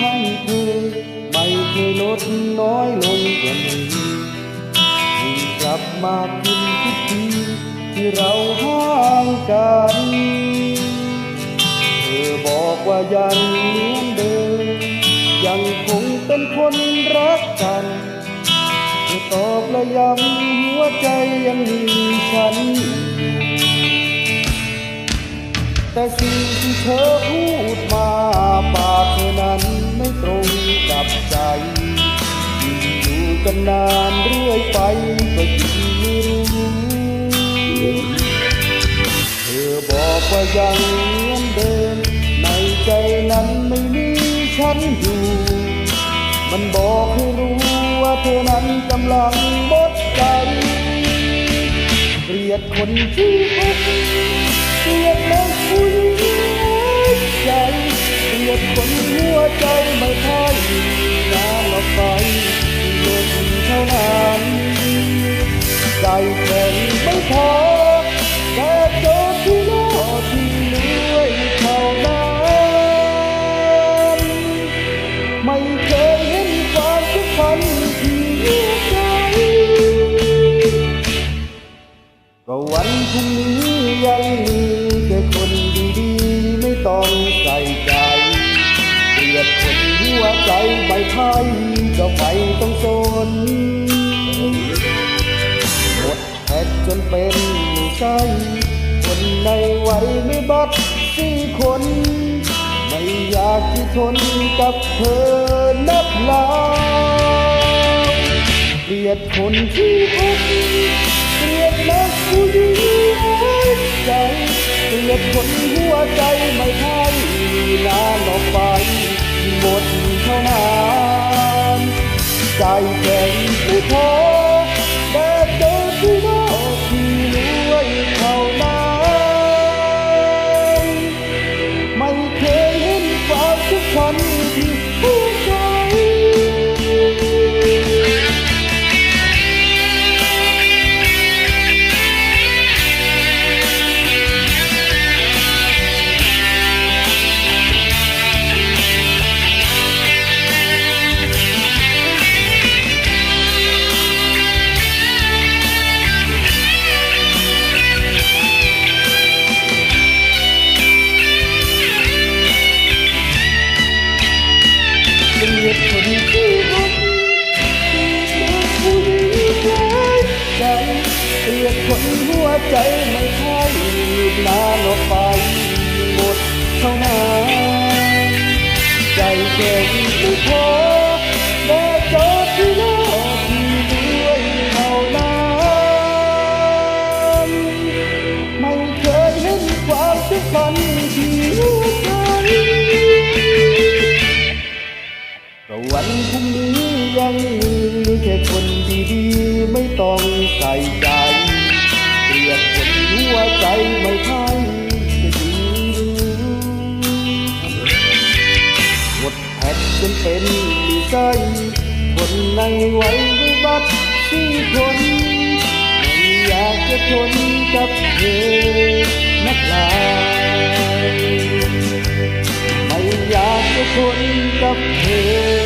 ให้เธอ ไม่เคยลดน้อยลงกว่านี้ยิ่งกลับมากินทุกทีที่เราห่างกัน เธอบอกว่ายังเหมือนเดิมยังคงเป็นคนรักกันเธอตอบและย้ำหัวใจยังมีฉันแต่สิ่งที่เธอพูดมา กันนานเรื่อยไปก็ยิ่งรู้เธอบอกว่ายังเหมือนเดิมในใจนั้นไม่มีฉันอยู่ มันบอกให้รู้ว่าเธอนั้นกำลังหมดใจเกลียดคนที่พบเพอแต่เจอที่โลกที่เหลื่อเท่านั้นไม่เคยเห็นความทุกข์พันที่หัวใจก็วันพรุ่งนี้ยังมีแค่คนดีๆไม่ต้องใส่ใจเกลียดคนหัวใจใบไพ่ก็ไปต้องสน เป็นไส้คนในวัยไม่บัดสี่คน ไม่อยากที่ทนกับเธอนับลาเกลียดคนที่พบเกลียดนักผู้หญิงใจเกลียดคนหัวใจไม่ไพ่นานออกไปหมดเท่านั้นใจแข็ ใจไม่ค่อยนานออกไปหมดเท่านั้นใจแข็งไม่พอแต่จอดที่โลกที่ด้วยเท่านั้นไม่เคยเห็นความทุขันที่หัวใจก็วันพรุ่งนี้ยังมีแค่คนดีๆ ไม่ต้องใส่ใจ วใจไม่ใช่จะดีหมดแพ็กจนเป็นมีใจคนในวัยวิบัติสี่คนไม่อยากจะทนกับเธอนักลายไม่อยากจะทนกับเธอ